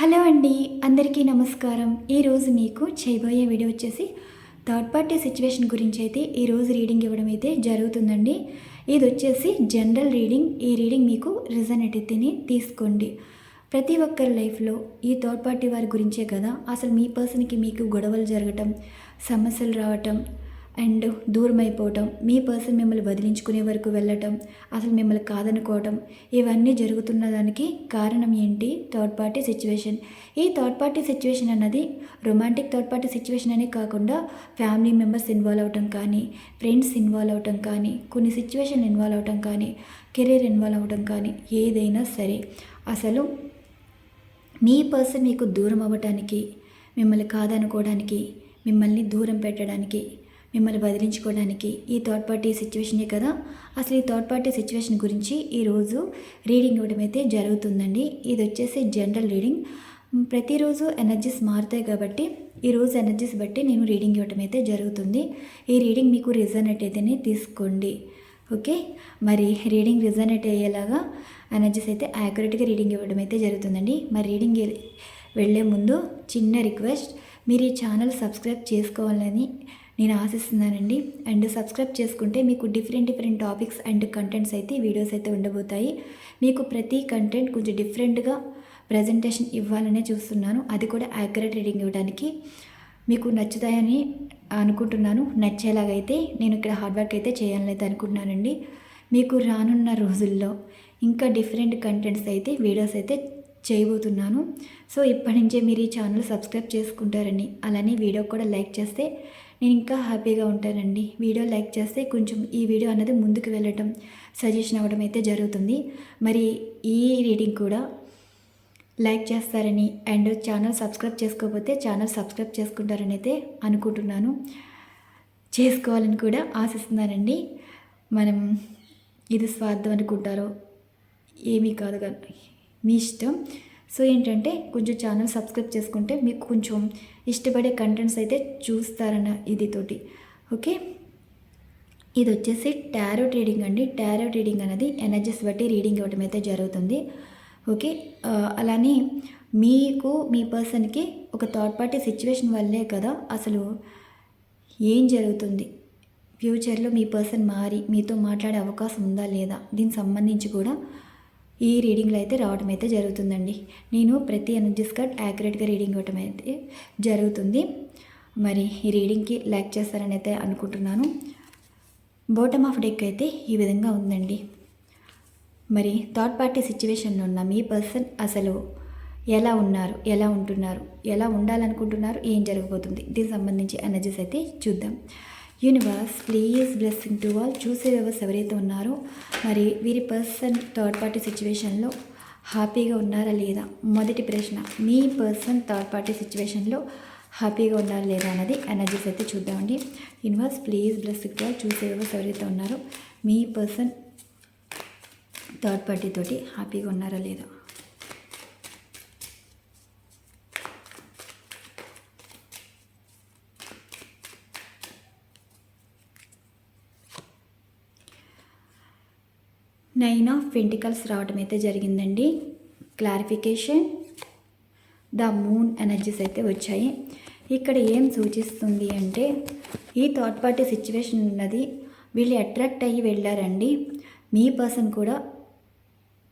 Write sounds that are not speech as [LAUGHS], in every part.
Hello అండి అందరికీ నమస్కారం. ఈరోజు మీకు చేయబోయే వీడియో వచ్చేసి థర్డ్ పార్టీ సిచ్యువేషన్ గురించి అయితే ఈరోజు రీడింగ్ ఇవ్వడం అయితే జరుగుతుందండి. ఇది వచ్చేసి జనరల్ రీడింగ్. ఈ రీడింగ్ మీకు రిజనెట్ అయితేనే తీసుకోండి. ప్రతి ఒక్కరి లైఫ్లో ఈ థర్డ్ పార్టీ వారి గురించే కదా. అసలు మీ పర్సన్కి మీకు గొడవలు జరగటం సమస్యలు రావటం అండ్ దూరం అయిపోవటం మీ పర్సన్ మిమ్మల్ని వదిలించుకునే వరకు వెళ్ళటం అసలు మిమ్మల్ని కాదనుకోవటం ఇవన్నీ జరుగుతున్న దానికి కారణం ఏంటి? Third party situation. ఈ థర్డ్ పార్టీ సిచ్యువేషన్ అన్నది రొమాంటిక్ థర్డ్ పార్టీ సిచ్యువేషన్ అనే కాకుండా ఫ్యామిలీ మెంబర్స్ ఇన్వాల్వ్ అవటం కానీ ఫ్రెండ్స్ ఇన్వాల్వ్ అవటం కానీ కొన్ని సిచ్యువేషన్ ఇన్వాల్వ్ అవటం కానీ కెరీర్ ఇన్వాల్వ్ అవటం కానీ ఏదైనా సరే అసలు మీ పర్సన్ మీకు దూరం అవ్వటానికి మిమ్మల్ని కాదనుకోవడానికి మిమ్మల్ని దూరం పెట్టడానికి మిమ్మల్ని బదిలించుకోవడానికి ఈ థర్డ్ పార్టీ సిచ్యువేషనే కదా? అసలు ఈ థర్డ్ పార్టీ సిచ్యువేషన్ గురించి ఈరోజు రీడింగ్ ఇవ్వడం అయితే జరుగుతుందండి. ఇది వచ్చేసి జనరల్ రీడింగ్ ప్రతిరోజు ఎనర్జీస్ మారుతాయి కాబట్టి ఈరోజు ఎనర్జీస్ బట్టి నేను రీడింగ్ ఇవ్వడం అయితే జరుగుతుంది. ఈ రీడింగ్ మీకు రిజనెట్ అయితేనే తీసుకోండి. ఓకే? మరి రీడింగ్ రిజనెట్ అయ్యేలాగా ఎనర్జీస్ అయితే యాక్యురేట్గా రీడింగ్ ఇవ్వడం అయితే జరుగుతుందండి. మరి రీడింగ్ వెళ్ళే ముందు చిన్న రిక్వెస్ట్ మీరు ఈ ఛానల్ సబ్స్క్రైబ్ చేసుకోవాలని నేను ఆశిస్తున్నానండి. అండ్ సబ్స్క్రైబ్ చేసుకుంటే మీకు different different topics and contents అయితే వీడియోస్ అయితే ఉండబోతాయి. మీకు ప్రతి కంటెంట్ కొంచెం డిఫరెంట్గా ప్రజెంటేషన్ ఇవ్వాలనే చూస్తున్నాను. అది కూడా యాక్యురేట్ రీడింగ్ ఇవ్వడానికి మీకు నచ్చుతాయని అనుకుంటున్నాను. నచ్చేలాగైతే నేను ఇక్కడ హార్డ్ వర్క్ అయితే చేయాలని అనుకుంటున్నానండి. మీకు రానున్న రోజుల్లో ఇంకా డిఫరెంట్ కంటెంట్స్ అయితే వీడియోస్ అయితే చేయబోతున్నాను. సో ఇప్పటి నుంచే మీరు ఈ ఛానల్ సబ్స్క్రైబ్ చేసుకుంటారని అలానే వీడియో కూడా లైక్ చేస్తే నేను ఇంకా హ్యాపీగా ఉంటానండి. వీడియో లైక్ చేస్తే కొంచెం ఈ వీడియో అనేది ముందుకు వెళ్ళటం సజెషన్ అవ్వడం అయితే జరుగుతుంది. మరి ఈ రీడింగ్ కూడా లైక్ చేస్తారని అండ్ ఛానల్ సబ్స్క్రైబ్ చేసుకోకపోతే ఛానల్ సబ్స్క్రైబ్ చేసుకుంటారని అయితే అనుకుంటున్నాను. చేసుకోవాలని కూడా ఆశిస్తున్నానండి. మనం ఇది స్వార్థం అనుకుంటారో ఏమీ కాదు కానీ మీ ఇష్టం. సో ఏంటంటే కొంచెం ఛానల్ సబ్స్క్రైబ్ చేసుకుంటే మీకు కొంచెం ఇష్టపడే కంటెంట్స్ అయితే చూస్తారన్న ఇది తోటి ఓకే? ఇది వచ్చేసి టారో రీడింగ్ అండి. టారో రీడింగ్ అనేది ఎనర్జీస్ బట్టి రీడింగ్ ఇవ్వడం అయితే జరుగుతుంది. ఓకే? అలానే మీకు మీ పర్సన్కి ఒక థర్డ్ పార్టీ సిచ్యువేషన్ వల్లే కదా అసలు ఏం జరుగుతుంది? ఫ్యూచర్లో మీ పర్సన్ మారి మీతో మాట్లాడే అవకాశం ఉందా లేదా? దీనికి సంబంధించి కూడా ఈ రీడింగ్లో అయితే రావడం అయితే జరుగుతుందండి. నేను ప్రతి ఎనర్జీస్ కార్డ్ యాక్యురేట్గా రీడింగ్ ఇవ్వటం అయితే జరుగుతుంది. మరి ఈ రీడింగ్కి లైక్ చేస్తారని అయితే అనుకుంటున్నాను. బాటమ్ ఆఫ్ డెక్ అయితే ఈ విధంగా ఉందండి. మరి థర్డ్ పార్టీ సిచ్యువేషన్లో ఉన్న మీ పర్సన్ అసలు ఎలా ఉన్నారు? ఎలా ఉంటున్నారు? ఎలా ఉండాలనుకుంటున్నారు? ఏం జరగబోతుంది? దీనికి సంబంధించి ఎనర్జీస్ అయితే చూద్దాం. Universe please blessing to all చూసే వ్యవస్థ ఎవరైతే ఉన్నారో మరి వీరి పర్సన్ థర్డ్ పార్టీ సిచ్యువేషన్లో హ్యాపీగా ఉన్నారా లేదా? మొదటి ప్రశ్న మీ పర్సన్ థర్డ్ పార్టీ సిచ్యువేషన్లో హ్యాపీగా ఉన్నారా లేదా అన్నది ఎనర్జీస్ అయితే చూద్దామండి. Universe please blessing to all చూసే వ్యవస్థ ఎవరైతే ఉన్నారో మీ పర్సన్ థర్డ్ పార్టీ తోటి హ్యాపీగా ఉన్నారా లేదా? నైన్ ఆఫ్ పెంటికల్స్ రావడం అయితే జరిగిందండి. క్లారిఫికేషన్ ద మూన్ ఎనర్జీస్ అయితే వచ్చాయి. ఇక్కడ ఏం సూచిస్తుంది అంటే ఈ థర్డ్ పార్టీ సిచ్యువేషన్ ఉన్నది. వీళ్ళు అట్రాక్ట్ అయ్యి వెళ్ళారండి. మీ పర్సన్ కూడా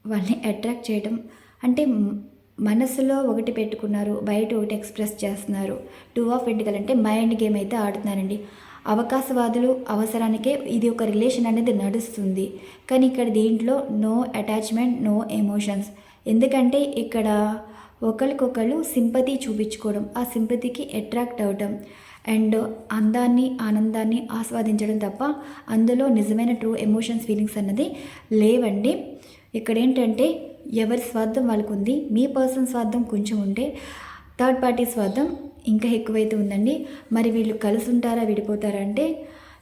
వాళ్ళని అట్రాక్ట్ చేయడం అంటే మనసులో ఒకటి పెట్టుకున్నారు బయట ఒకటి ఎక్స్ప్రెస్ చేస్తున్నారు. టూ ఆఫ్ పెంటికల్ అంటే మైండ్ గేమ్ అయితే ఆడుతున్నారండి. అవకాశవాదులు అవసరానికే ఇది ఒక రిలేషన్ అనేది నడుస్తుంది. కానీ ఇక్కడ దీంట్లో నో అటాచ్మెంట్ నో ఎమోషన్స్ ఎందుకంటే ఇక్కడ ఒకరికొకరు సింపతి చూపించుకోవడం ఆ సింపతికి అట్రాక్ట్ అవ్వడం అండ్ అందాన్ని ఆనందాన్ని ఆస్వాదించడం తప్ప అందులో నిజమైన ట్రూ ఎమోషన్స్ ఫీలింగ్స్ అన్నది లేవండి. ఇక్కడ ఏంటంటే ఎవరి స్వార్థం వాళ్ళకు ఉంది మీ పర్సన్ స్వార్థం కొంచెం ఉంటే థర్డ్ పార్టీ స్వార్థం ఇంకా ఎక్కువైతే ఉందండి. మరి వీళ్ళు కలిసి ఉంటారా విడిపోతారా అంటే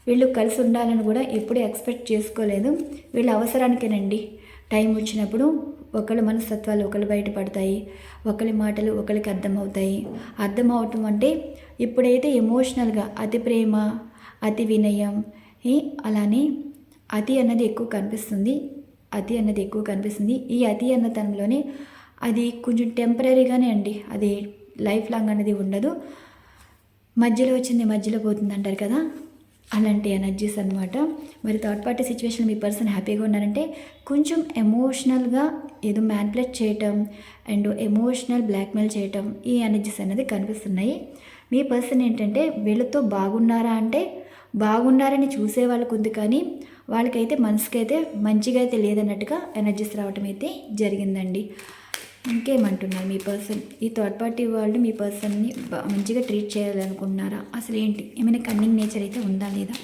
వీళ్ళు కలిసి ఉండాలని కూడా ఎప్పుడూ ఎక్స్పెక్ట్ చేసుకోలేదు. వీళ్ళ అవసరానికేనండి. టైం వచ్చినప్పుడు ఒకళ్ళ మనస్తత్వాలు ఒకళ్ళు బయటపడతాయి. ఒకరి మాటలు ఒకరికి అర్థమవుతాయి. అర్థం అవటం అంటే ఇప్పుడైతే ఎమోషనల్గా అతి ప్రేమ అతి వినయం అలానే అతి అన్నది ఎక్కువ కనిపిస్తుంది. అతి అన్నది ఎక్కువ కనిపిస్తుంది. ఈ అతి అన్నతనంలోనే అది కొంచెం టెంపరీగానే అండి. అది లైఫ్ లాంగ్ అనేది ఉండదు. మధ్యలో వచ్చింది మధ్యలో పోతుంది అంటారు కదా? అలాంటి ఎనర్జీస్ అనమాట మరి థర్డ్ పార్టీ సిచ్యువేషన్ మీ పర్సన్ హ్యాపీగా ఉన్నారంటే కొంచెం ఎమోషనల్గా ఏదో మ్యాన్పులేట్ చేయటం అండ్ ఎమోషనల్ బ్లాక్మెయిల్ చేయటం ఈ ఎనర్జీస్ అనేది కనిపిస్తున్నాయి. మీ పర్సన్ ఏంటంటే వీళ్ళతో బాగున్నారా అంటే బాగున్నారని చూసే వాళ్ళకు ఉంది కానీ వాళ్ళకైతే మనసుకైతే మంచిగా అయితే లేదన్నట్టుగా ఎనర్జీస్ రావటం అయితే జరిగిందండి. ఇంకేమంటున్నారు? మీ పర్సన్ ఈ థర్డ్ పార్టీ వాళ్ళు మీ పర్సన్ని మంచిగా ట్రీట్ చేయాలనుకుంటున్నారా? అసలు ఏంటి? ఏమైనా కన్నింగ్ నేచర్ అయితే ఉందా లేదా?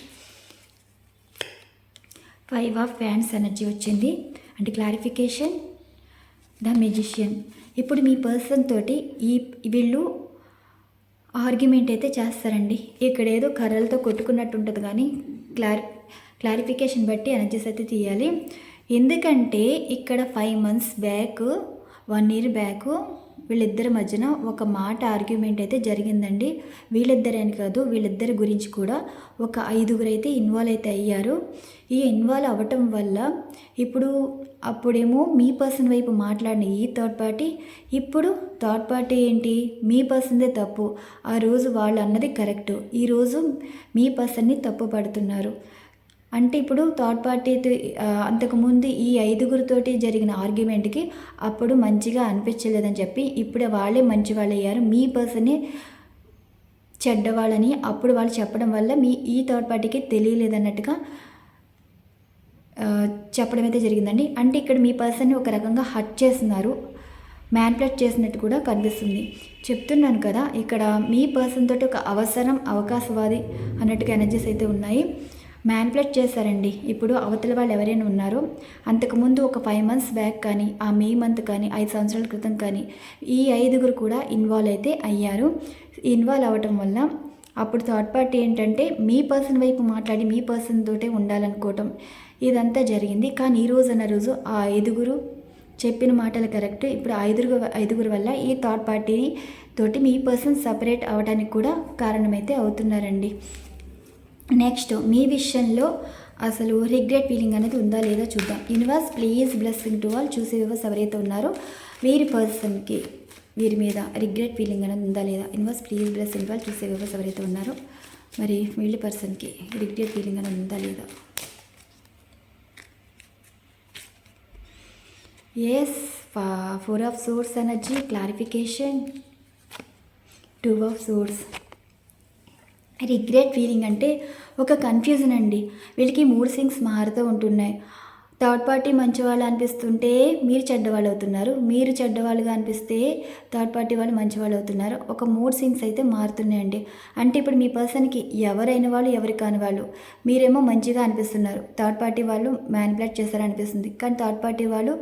ఫైవ్ ఆఫ్ ఫ్యాన్స్ ఎనర్జీ వచ్చింది. అంటే క్లారిఫికేషన్ ద మెజిషియన్. ఇప్పుడు మీ పర్సన్ తోటి ఈ వీళ్ళు ఆర్గ్యుమెంట్ అయితే చేస్తారండి. ఇక్కడ ఏదో కర్రలతో కొట్టుకున్నట్టు ఉంటుంది కానీ క్లారి క్లారిఫికేషన్ బట్టి ఎనర్జీస్ అయితే తీయాలి. ఎందుకంటే ఇక్కడ five months back one year back వీళ్ళిద్దరి మధ్యన ఒక మాట ఆర్గ్యుమెంట్ అయితే జరిగిందండి. వీళ్ళిద్దరే అని కాదు వీళ్ళిద్దరి గురించి కూడా ఒక ఐదుగురు అయితే ఇన్వాల్వ్ అయితే అయ్యారు. ఈ ఇన్వాల్వ్ అవ్వటం వల్ల ఇప్పుడు అప్పుడేమో మీ పర్సన్ వైపు మాట్లాడిన ఈ థర్డ్ పార్టీ ఇప్పుడు థర్డ్ పార్టీ ఏంటి? మీ పర్సన్దే తప్పు. ఆ రోజు వాళ్ళు అన్నది కరెక్ట్ ఈరోజు మీ పర్సన్ని తప్పు పడుతున్నారు. అంటే ఇప్పుడు థర్డ్ పార్టీ అంతకుముందు ఈ ఐదుగురితోటి జరిగిన ఆర్గ్యుమెంట్కి అప్పుడు మంచిగా అనిపించలేదని చెప్పి ఇప్పుడు వాళ్ళే మంచి వాళ్ళు అయ్యారు. మీ పర్సనే చెడ్డవాళ్ళని అప్పుడు వాళ్ళు చెప్పడం వల్ల మీ ఈ థర్డ్ పార్టీకి తెలియలేదన్నట్టుగా చెప్పడం అయితే జరిగిందండి. అంటే ఇక్కడ మీ పర్సన్ని ఒక రకంగా హట్ చేస్తున్నారు మ్యాన్పులేట్ చేసినట్టు కూడా కనిపిస్తుంది. చెప్తున్నాను కదా ఇక్కడ మీ పర్సన్ తోటి ఒక అవసరం అవకాశవాది అన్నట్టుగా ఎనర్జీస్ అయితే ఉన్నాయి. మ్యాన్ప్లేట్ చేశారండి. ఇప్పుడు అవతల వాళ్ళు ఎవరైనా ఉన్నారో అంతకుముందు ఒక ఫైవ్ మంత్స్ బ్యాక్ కానీ ఆ మే మంత్ కానీ ఐదు సంవత్సరాల క్రితం కానీ ఈ ఐదుగురు కూడా ఇన్వాల్వ్ అయితే అయ్యారు. ఇన్వాల్వ్ అవ్వటం వల్ల అప్పుడు థర్డ్ పార్టీ ఏంటంటే మీ పర్సన్ వైపు మాట్లాడి మీ పర్సన్ తోటే ఉండాలనుకోవటం ఇదంతా జరిగింది. కానీ ఈ రోజు అన్న రోజు ఆ ఐదుగురు చెప్పిన మాటలు కరెక్ట్. ఇప్పుడు ఐదుగురు ఐదుగురు వల్ల ఈ థర్డ్ పార్టీ తోటి మీ పర్సన్ సపరేట్ అవ్వడానికి కూడా కారణమైతే అవుతున్నారండి. నెక్స్ట్ మీ విషయంలో అసలు రిగ్రెట్ ఫీలింగ్ అనేది ఉందా లేదా చూద్దాం. Universe please blessing to all చూసే వివర్స్ ఎవరైతే ఉన్నారో వీరి పర్సన్కి వీరి మీద రిగ్రెట్ ఫీలింగ్ అనేది ఉందా లేదా? యూనివర్స్ ప్లీజ్ బ్లెస్సింగ్ వాళ్ళు చూసే వివర్స్ ఎవరైతే ఉన్నారో మరి వీళ్ళ పర్సన్కి రిగ్రెట్ ఫీలింగ్ అనేది ఉందా లేదా? Yes four of swords energy clarification two of swords regret feeling అంటే ఒక కన్ఫ్యూజన్ అండి. వీళ్ళకి మూడు థింగ్స్ మారుతూ ఉంటున్నాయి. థర్డ్ పార్టీ మంచివాళ్ళు అనిపిస్తుంటే మీరు చెడ్డవాళ్ళు అవుతున్నారు. మీరు చెడ్డవాళ్ళుగా అనిపిస్తే థర్డ్ పార్టీ వాళ్ళు మంచివాళ్ళు అవుతున్నారు. ఒక మూడు థింగ్స్ అయితే మారుతున్నాయండి. అంటే ఇప్పుడు మీ పర్సన్కి ఎవరైన వాళ్ళు ఎవరు కాని వాళ్ళు మీరేమో మంచిగా అనిపిస్తున్నారు. థర్డ్ పార్టీ వాళ్ళు మ్యానిపులేట్ చేస్తారనిపిస్తుంది కానీ థర్డ్ పార్టీ వాళ్ళు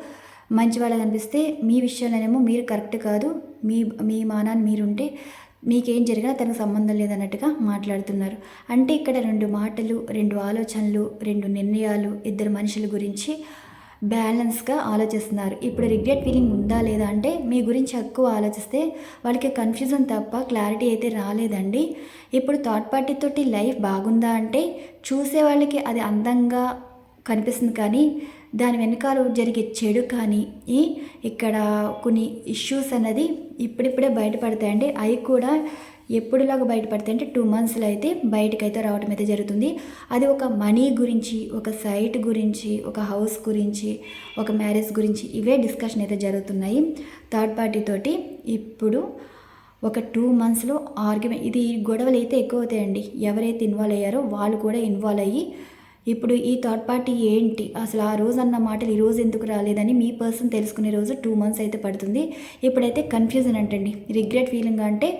మంచి వాళ్ళగా అనిపిస్తే మీ విషయంలోనేమో మీరు కరెక్ట్ కాదు. మీ మీ మానాన్ని మీరుంటే మీకేం జరిగినా తనకు సంబంధం లేదన్నట్టుగా మాట్లాడుతున్నారు. అంటే ఇక్కడ రెండు మాటలు రెండు ఆలోచనలు రెండు నిర్ణయాలు ఇద్దరు మనుషుల గురించి బ్యాలెన్స్గా ఆలోచిస్తున్నారు. ఇప్పుడు రిగ్రెట్ ఫీలింగ్ ఉందా లేదా అంటే మీ గురించి ఎక్కువ ఆలోచిస్తే వాళ్ళకి కన్ఫ్యూజన్ తప్ప క్లారిటీ అయితే రాలేదండి. ఇప్పుడు థర్డ్ పార్టీ తోటి లైఫ్ బాగుందా అంటే చూసే వాళ్ళకి అది అందంగా కనిపిస్తుంది కానీ దాని వెనకాల జరిగే చెడు కానీ ఈ ఇక్కడ కొన్ని ఇష్యూస్ అన్నది ఇప్పుడిప్పుడే బయటపడతాయండి. అవి కూడా ఎప్పుడులాగా బయటపడతాయి అంటే టూ మంత్స్లో అయితే బయటకైతే రావడం అయితే జరుగుతుంది. అది ఒక మనీ గురించి ఒక సైట్ గురించి ఒక హౌస్ గురించి ఒక మ్యారేజ్ గురించి ఇవే డిస్కషన్ అయితే జరుగుతున్నాయి. థర్డ్ పార్టీ తోటి ఇప్పుడు ఒక టూ మంత్స్లో ఆర్గ్యుమెంట్ ఇది గొడవలు అయితే ఎక్కువ అవుతాయండి ఎవరైతే ఇన్వాల్వ్ అయ్యారో వాళ్ళు కూడా ఇన్వాల్వ్ అయ్యి ఇప్పుడు ఈ థర్డ్ పార్టీ ఏంటి? అసలు ఆ రోజు అన్న మాటలు ఈ రోజు ఎందుకు రాలేదని మీ పర్సన్ తెలుసుకునే రోజు టూ మంత్స్ అయితే పడుతుంది. ఇప్పుడైతే కన్ఫ్యూజన్ అంటండి. రిగ్రెట్ ఫీలింగ్ అంటే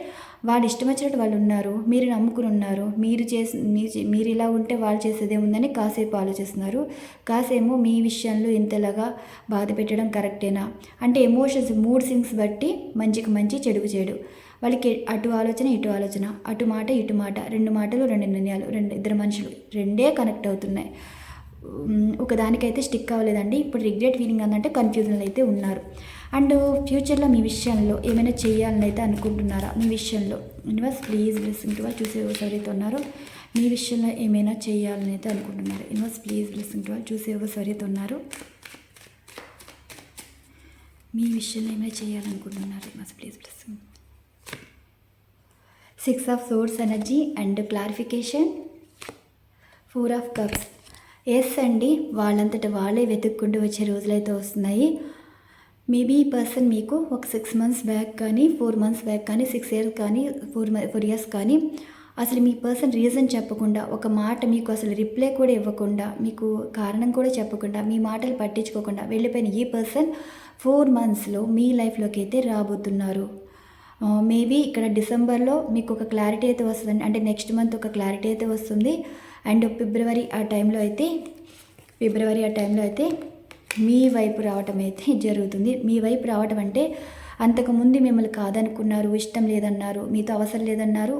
వాళ్ళు ఇష్టం వచ్చినట్టు వాళ్ళు ఉన్నారు మీరు నమ్ముకుని ఉన్నారు మీరు చేసి మీరు ఇలా ఉంటే వాళ్ళు చేసేదే ఉందని కాసేపు ఆలోచిస్తున్నారు. కాసేమో మీ విషయంలో ఇంతలాగా బాధ పెట్టడం కరెక్టేనా అంటే ఎమోషన్స్ మూడ్ సింగ్స్ బట్టి మంచికి మంచి చెడుకు చెడు. వాళ్ళకి అటు ఆలోచన ఇటు ఆలోచన. అటు మాట ఇటు మాట. రెండు మాటలు రెండు నిర్ణయాలు రెండు ఇద్దరు మనుషులు. రెండే కనెక్ట్ అవుతున్నాయి. ఒకదానికైతే స్టిక్ అవ్వలేదండి. ఇప్పుడు రిగ్రెట్ ఫీలింగ్ అందంటే కన్ఫ్యూజన్లో అయితే ఉన్నారు. అండ్ ఫ్యూచర్లో మీ విషయంలో ఏమైనా చేయాలని అయితే అనుకుంటున్నారా? మీ విషయంలో. యూనివర్స్ ప్లీజ్ బ్లెస్సింగ్ టు వాళ్ళు చూసే ఎవరైతే ఉన్నారో మీ విషయంలో ఏమైనా చేయాలని అయితే అనుకుంటున్నారు? యూనివర్స్ ప్లీజ్ బ్లెస్సింగ్ టు వాళ్ళు చూసే ఎవరైతే ఉన్నారు మీ విషయంలో ఏమైనా చేయాలనుకుంటున్నారు? మస్ please please six of swords energy and clarification. Four of cups. Yes అండి వాళ్ళంతట వాళ్ళే వెతుక్కుంటూ వచ్చే రోజులైతే వస్తున్నాయి. మేబీ ఈ పర్సన్ మీకు ఒక సిక్స్ మంత్స్ బ్యాక్ కానీ ఫోర్ మంత్స్ బ్యాక్ కానీ సిక్స్ ఇయర్స్ కానీ ఫోర్ ఫోర్ ఇయర్స్ కానీ అసలు మీ పర్సన్ రీజన్ చెప్పకుండా ఒక మాట మీకు అసలు రిప్లై కూడా ఇవ్వకుండా మీకు కారణం కూడా చెప్పకుండా మీ మాటలు పట్టించుకోకుండా వెళ్ళిపోయిన ఈ పర్సన్ ఫోర్ మంత్స్లో మీ లైఫ్లోకి అయితే రాబోతున్నారు. మేబీ ఇక్కడ డిసెంబర్లో మీకు ఒక క్లారిటీ అయితే వస్తుంది అంటే నెక్స్ట్ మంత్ ఒక క్లారిటీ అయితే వస్తుంది. అండ్ ఫిబ్రవరి ఆ టైంలో అయితే ఫిబ్రవరి ఆ టైంలో అయితే మీ వైపు రావటం అయితే జరుగుతుంది. మీ వైపు రావటం అంటే అంతకుముందు మిమ్మల్ని కాదనుకున్నారు ఇష్టం లేదన్నారు మీతో అవసరం లేదన్నారు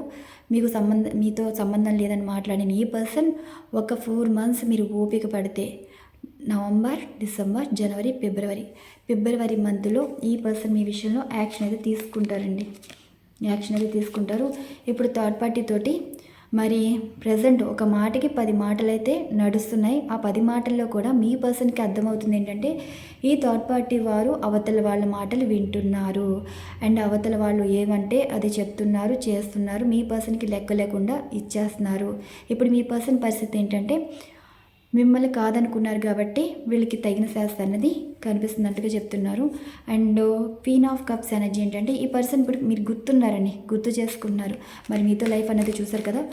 మీకు సంబంధం మీతో సంబంధం లేదని మాట్లాడిన ఈ పర్సన్ ఒక ఫోర్ మంత్స్ మీరు ఓపిక పడితే నవంబర్ డిసెంబర్ జనవరి ఫిబ్రవరి. ఫిబ్రవరి మంత్లో ఈ పర్సన్ మీ విషయంలో యాక్షన్ అయితే తీసుకుంటారండి. యాక్షన్ అయితే తీసుకుంటారు. ఇప్పుడు థర్డ్ పార్టీ తోటి మరి ప్రజెంట్ ఒక మాటకి పది మాటలు అయితే నడుస్తున్నాయి. ఆ పది మాటల్లో కూడా మీ పర్సన్కి అర్థమవుతుంది ఏంటంటే ఈ థర్డ్ పార్టీ వారు అవతల వాళ్ళ మాటలు వింటున్నారు. అండ్ అవతల వాళ్ళు ఏమంటే అది చెప్తున్నారు చేస్తున్నారు మీ పర్సన్కి లెక్క లేకుండా ఇచ్చేస్తున్నారు. ఇప్పుడు మీ పర్సన్ పరిస్థితి ఏంటంటే మిమ్మల్ని కాదనుకున్నారు కాబట్టి వీళ్ళకి తగిన శాస్త్ర అనేది కనిపిస్తున్నట్టుగా చెప్తున్నారు. And queen of cups energy ఏంటంటే ఈ పర్సన్ ఇప్పుడు మీరు గుర్తున్నారని గుర్తు చేసుకున్నారు. మరి మీతో లైఫ్ అనేది చూసారు కదా?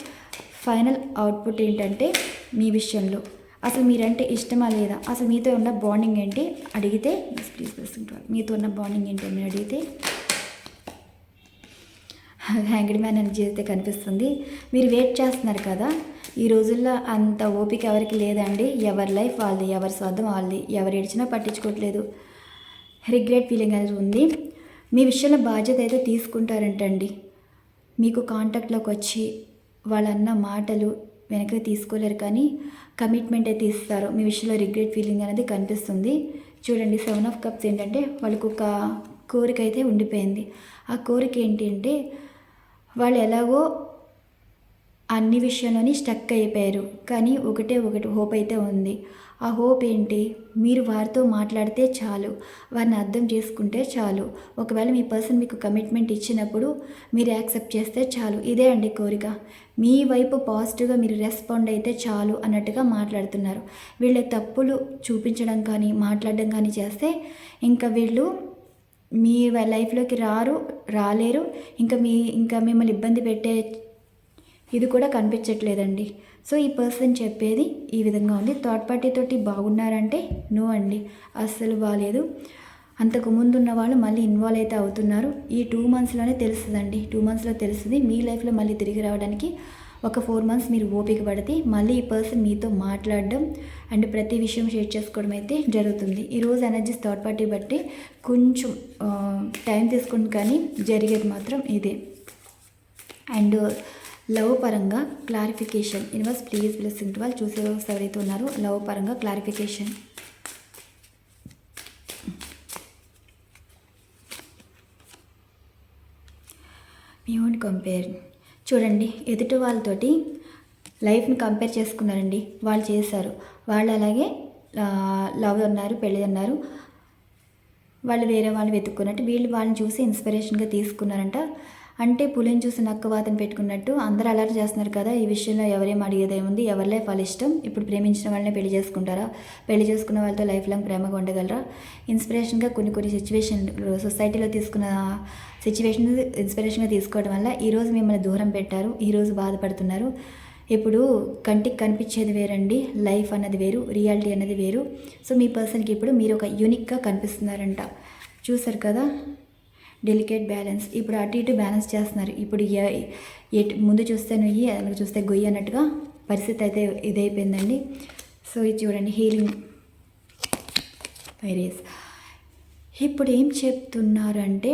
ఫైనల్ అవుట్పుట్ ఏంటంటే మీ విషయంలో. అసలు మీరంటే ఇష్టమా లేదా? అసలు మీతో ఉన్న బాండింగ్ ఏంటి? అడిగితే ప్లీజ్ ప్లీజ్ మీతో ఉన్న బాండింగ్ ఏంటి? అని అడిగితే [LAUGHS] హ్యాంగ్డ్ మ్యాన్ ఎనర్జీ అయితే కనిపిస్తుంది. మీరు వెయిట్ చేస్తున్నారు కదా ఈ రోజుల్లో అంత ఓపిక ఎవరికి లేదండి. ఎవరి లైఫ్ వాళ్ళది ఎవరి స్వార్థం వాళ్ళది ఎవరు ఏడ్చినా పట్టించుకోవట్లేదు. రిగ్రెట్ ఫీలింగ్ అనేది ఉంది. మీ విషయంలో బాధ్యత అయితే తీసుకుంటారంటండి. మీకు కాంటాక్ట్లోకి వచ్చి వాళ్ళన్న మాటలు వెనక్కి తీసుకోలేరు కానీ కమిట్మెంట్ అయితే ఇస్తారు. మీ విషయంలో రిగ్రెట్ ఫీలింగ్ అనేది కనిపిస్తుంది. చూడండి సెవెన్ ఆఫ్ కప్స్ ఏంటంటే వాళ్ళకు ఒక కోరిక అయితే ఉండిపోయింది. ఆ కోరిక ఏంటి అంటే వాళ్ళు ఎలాగో అన్ని విషయంలోని స్టక్ అయిపోయారు. కానీ ఒకటే ఒకటి హోప్ అయితే ఉంది. ఆ హోప్ ఏంటి? మీరు వారితో మాట్లాడితే చాలు. వారిని అర్థం చేసుకుంటే చాలు. ఒకవేళ మీ పర్సన్ మీకు కమిట్మెంట్ ఇచ్చినప్పుడు మీరు యాక్సెప్ట్ చేస్తే చాలు. ఇదే అండి కోరిక. మీ వైపు పాజిటివ్గా మీరు రెస్పాండ్ అయితే చాలు అన్నట్టుగా మాట్లాడుతున్నారు. వీళ్ళ తప్పులు చూపించడం కానీ మాట్లాడడం కానీ చేస్తే ఇంకా వీళ్ళు మీ లైఫ్లోకి రారు రాలేరు. ఇంకా మీ ఇంకా మిమ్మల్ని ఇబ్బంది పెట్టే ఇది కూడా కనిపించట్లేదండి. సో ఈ పర్సన్ చెప్పేది ఈ విధంగా ఉంది. థర్డ్ పార్టీ తోటి బాగున్నారంటే నో అండి. అస్సలు బాగాలేదు అంతకు ముందున్న వాళ్ళు మళ్ళీ ఇన్వాల్వ్ అయితే అవుతున్నారు. ఈ టూ మంత్స్లోనే తెలుస్తుందండి. టూ మంత్స్లో తెలుస్తుంది. మీ లైఫ్లో మళ్ళీ తిరిగి రావడానికి ఒక ఫోర్ మంత్స్ మీరు ఓపిక పడితే మళ్ళీ ఈ పర్సన్ మీతో మాట్లాడడం అండ్ ప్రతి విషయం షేర్ చేసుకోవడం అయితే జరుగుతుంది. ఈరోజు ఎనర్జీస్ థర్డ్ పార్టీ బట్టి కొంచెం టైం తీసుకుని కానీ జరిగేది మాత్రం ఇదే. అండ్ లవ్ పరంగా క్లారిఫికేషన్. యూనివర్స్ ప్లీజ్ బ్లెస్సింగ్ ఇంటి వాళ్ళు చూసే ఎవరైతే ఉన్నారో లవ్ పరంగా క్లారిఫికేషన్. మీ ఓన్ కంపేర్. చూడండి ఎదుటి వాళ్ళతోటి లైఫ్ని కంపేర్ చేసుకున్నారండి. వాళ్ళు చేశారు. వాళ్ళు అలాగే లవ్ అన్నారు పెళ్ళి అన్నారు. వాళ్ళు వేరే వాళ్ళు వెతుక్కున్నట్టు వీళ్ళు వాళ్ళని చూసి ఇన్స్పిరేషన్గా తీసుకున్నారంట. అంటే పులిని చూసి నక్క వాతను పెట్టుకున్నట్టు అందరూ అలర్ట్ చేస్తున్నారు కదా ఈ విషయంలో ఎవరేం అడిగేదేముంది? ఎవరి లైఫ్ వాళ్ళ ఇష్టం? ఇప్పుడు ప్రేమించిన వాళ్ళని పెళ్ళి చేసుకుంటారా? పెళ్ళి చేసుకున్న వాళ్ళతో లైఫ్ లాంగ్ ప్రేమగా ఉండగలరా? ఇన్స్పిరేషన్గా కొన్ని కొన్ని సిచ్యువేషన్ సొసైటీలో తీసుకున్న సిచ్యువేషన్ ఇన్స్పిరేషన్గా తీసుకోవడం వల్ల ఈరోజు మిమ్మల్ని దూరం పెట్టారు ఈరోజు బాధపడుతున్నారు. ఇప్పుడు కంటికి కనిపించేది వేరండి లైఫ్ అన్నది వేరు రియాలిటీ అన్నది వేరు. సో మీ పర్సన్కి ఇప్పుడు మీరు ఒక యూనిక్గా కనిపిస్తున్నారంట. చూసారు కదా? Delicate balance. ఇప్పుడు అటు ఇటు బ్యాలెన్స్ చేస్తున్నారు. ఇప్పుడు ఎటు ముందు చూస్తే నుయ్యి అందులో చూస్తే గొయ్యి అన్నట్టుగా పరిస్థితి అయితే ఇదైపోయిందండి. సో ఇది చూడండి హీలింగ్ వైరస్. ఇప్పుడు ఏం చెప్తున్నారంటే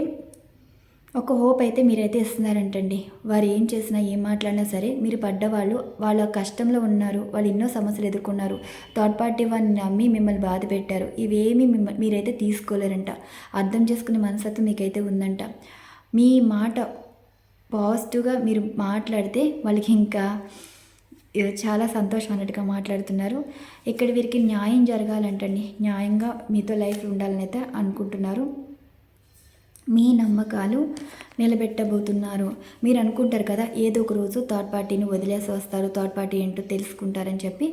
ఒక హోప్ అయితే మీరైతే ఇస్తున్నారంటండి. వారు ఏం చేసినా ఏం మాట్లాడినా సరే మీరు పడ్డవాళ్ళు వాళ్ళ కష్టంలో ఉన్నారు వాళ్ళు ఎన్నో సమస్యలు ఎదుర్కొన్నారు. థర్డ్ పార్టీ వారిని నమ్మి మిమ్మల్ని బాధ పెట్టారు. ఇవేమీ మిమ్మల్ని మీరైతే తీసుకోలేరంట. అర్థం చేసుకునే మనసత్వం మీకైతే ఉందంట. మీ మాట పాజిటివ్గా మీరు మాట్లాడితే వాళ్ళకి ఇంకా చాలా సంతోషం అన్నట్టుగా మాట్లాడుతున్నారు. ఇక్కడ వీరికి న్యాయం జరగాలంటండి. న్యాయంగా మీతో లైఫ్ ఉండాలని అయితే అనుకుంటున్నారు. మీ నమ్మకాలు నిలబెట్టబోతున్నారు. మీరు అనుకుంటారు కదా ఏదో ఒక రోజు థర్డ్ పార్టీని వదిలేసి వస్తారు థర్డ్ పార్టీ ఏంటో తెలుసుకుంటారని చెప్పి.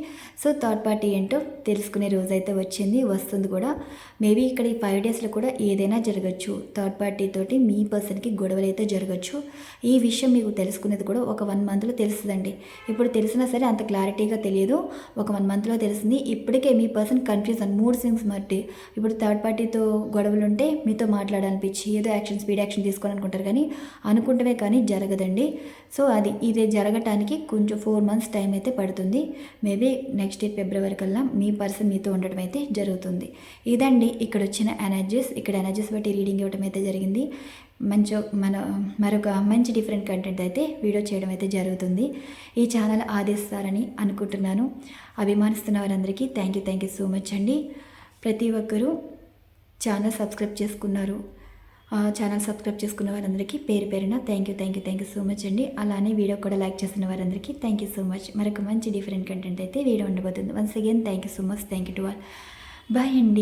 సో థర్డ్ పార్టీ ఏంటో తెలుసుకునే రోజు అయితే వచ్చింది వస్తుంది కూడా. మేబీ ఇక్కడ ఈ ఫైవ్ డేస్లో కూడా ఏదైనా జరగచ్చు. థర్డ్ పార్టీ తోటి మీ పర్సన్కి గొడవలు అయితే జరగచ్చు. ఈ విషయం మీకు తెలుసుకునేది కూడా ఒక వన్ మంత్లో తెలుస్తుందండి. ఇప్పుడు తెలిసినా సరే అంత క్లారిటీగా తెలియదు. ఒక వన్ మంత్లో తెలిసింది. ఇప్పటికే మీ పర్సన్ కన్ఫ్యూజన్ మూడు సింగ్స్ మట్టి ఇప్పుడు థర్డ్ పార్టీతో గొడవలు ఉంటే మీతో మాట్లాడాలనిపించి ఏదో యాక్షన్ స్పీడ్ యాక్షన్ తీసుకోవాలనుకుంటారు కానీ అనుకుంటమే కానీ జరగదండి. సో అది ఇది జరగటానికి కొంచెం ఫోర్ మంత్స్ టైం అయితే పడుతుంది. మేబీ నెక్స్ట్ ఇయర్ ఫిబ్రవరి కల్లా మీ పర్సన్ మీతో ఉండటం అయితే జరుగుతుంది. ఇదండి ఇక్కడ వచ్చిన ఎనర్జీస్ ఇక్కడ ఎనర్జీస్ బట్టి రీడింగ్ ఇవ్వడం అయితే జరిగింది. మంచి మన మరొక మంచి డిఫరెంట్ కంటెంట్ అయితే వీడియో చేయడం అయితే జరుగుతుంది. ఈ ఛానల్ ఆదేశిస్తారని అనుకుంటున్నాను. అభిమానిస్తున్న వారందరికీ thank you thank you so much అండి. ప్రతి ఒక్కరూ ఛానల్ సబ్స్క్రైబ్ చేసుకున్నారు. ఛానల్ సబ్స్క్రైబ్ చేసుకున్న వారందరికీ పేరు పేరున thank you thank you thank you so much అండి. అలానే వీడియో కూడా లైక్ చేసిన వారందరికీ థ్యాంక్ యూ సో మచ్ మరొక మంచి డిఫరెంట్ కంటెంట్ అయితే వీడియో ఉండబోతుంది. Once again thank you so much thank you to all bye అండి.